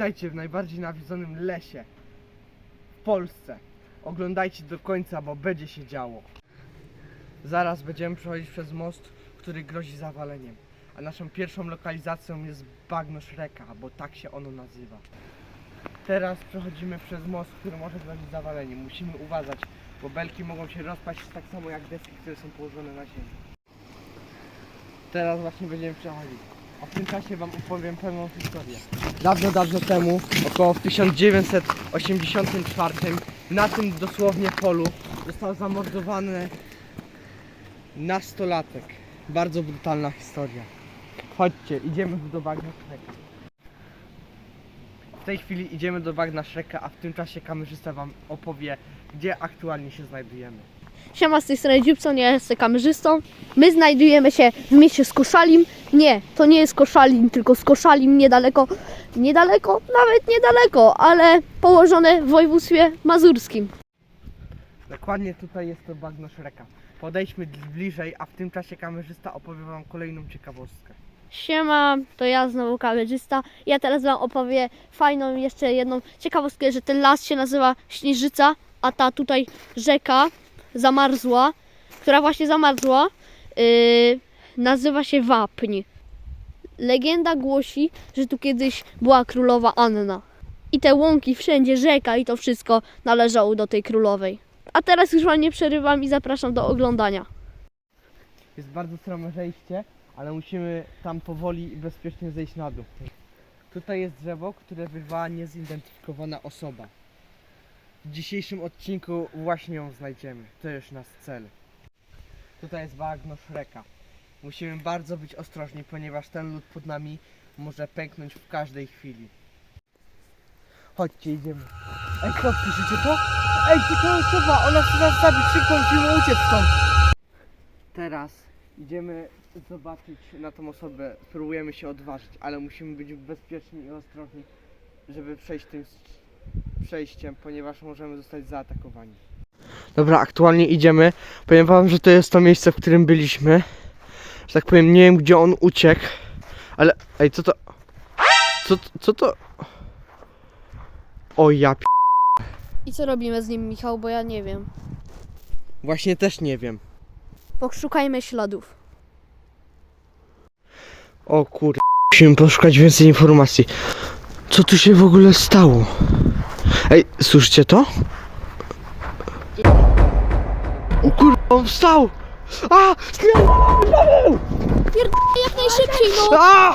Witajcie w najbardziej nawiedzonym lesie w Polsce. Oglądajcie do końca, bo będzie się działo. Zaraz będziemy przechodzić przez most, który grozi zawaleniem. A naszą pierwszą lokalizacją jest bagno Shreka, bo tak się ono nazywa. Teraz przechodzimy przez most, który może grozić zawaleniem. Musimy uważać, bo belki mogą się rozpaść tak samo jak deski, które są położone na ziemi. Teraz właśnie będziemy przechodzić. A w tym czasie wam opowiem pewną historię. Dawno, dawno temu, około w 1984, na tym dosłownie polu został zamordowany nastolatek. Bardzo brutalna historia. Chodźcie, idziemy do bagna Shreka. W tej chwili idziemy do bagna Shreka, a w tym czasie kamerzysta wam opowie, gdzie aktualnie się znajdujemy. Siema, z tej strony Gibson, ja jestem kamerzystą. My znajdujemy się w mieście Skoszalim. Nie, to nie jest Koszalin, tylko Skoszalim niedaleko, niedaleko, nawet niedaleko, ale położone w województwie mazurskim. Dokładnie tutaj jest to bagno Shreka. Podejdźmy bliżej, a w tym czasie kamerzysta opowie wam kolejną ciekawostkę. Siema, to ja znowu kamerzysta. Ja teraz Wam opowie fajną jeszcze jedną ciekawostkę, że ten las się nazywa Śnieżyca, a ta tutaj rzeka zamarzła, która właśnie zamarzła, yy, nazywa się Wapń. Legenda głosi, że tu kiedyś była królowa Anna. I te łąki, wszędzie rzeka i to wszystko należało do tej królowej. A teraz już Wam nie przerywam i zapraszam do oglądania. Jest bardzo strome zejście, ale musimy tam powoli i bezpiecznie zejść na dół. Tutaj jest drzewo, które wyrwała niezidentyfikowana osoba. W dzisiejszym odcinku właśnie ją znajdziemy. To już nasz cel. Tutaj jest bagno Shreka. Musimy bardzo być ostrożni, ponieważ ten lód pod nami może pęknąć w każdej chwili. Chodźcie, idziemy. Ej, co, słyszycie to? Ej, to ta osoba, ona chce nas zabić, szybko musimy uciec stąd. Teraz idziemy zobaczyć na tą osobę, spróbujemy się odważyć, ale musimy być bezpieczni i ostrożni, żeby przejść tym przejściem, ponieważ możemy zostać zaatakowani. Dobra, aktualnie idziemy. Powiem wam, że to jest to miejsce, w którym byliśmy. Że tak powiem, nie wiem gdzie on uciekł, ale ej, co to? Co, co to? O ja p... I co robimy z nim, Michał, bo ja nie wiem. Właśnie też nie wiem. Poszukajmy śladów. O kur... Musimy poszukać więcej informacji. Co tu się w ogóle stało? Ej, słyszycie to? O kur... On wstał! A! Pierdolę jak najszybciej, no! A!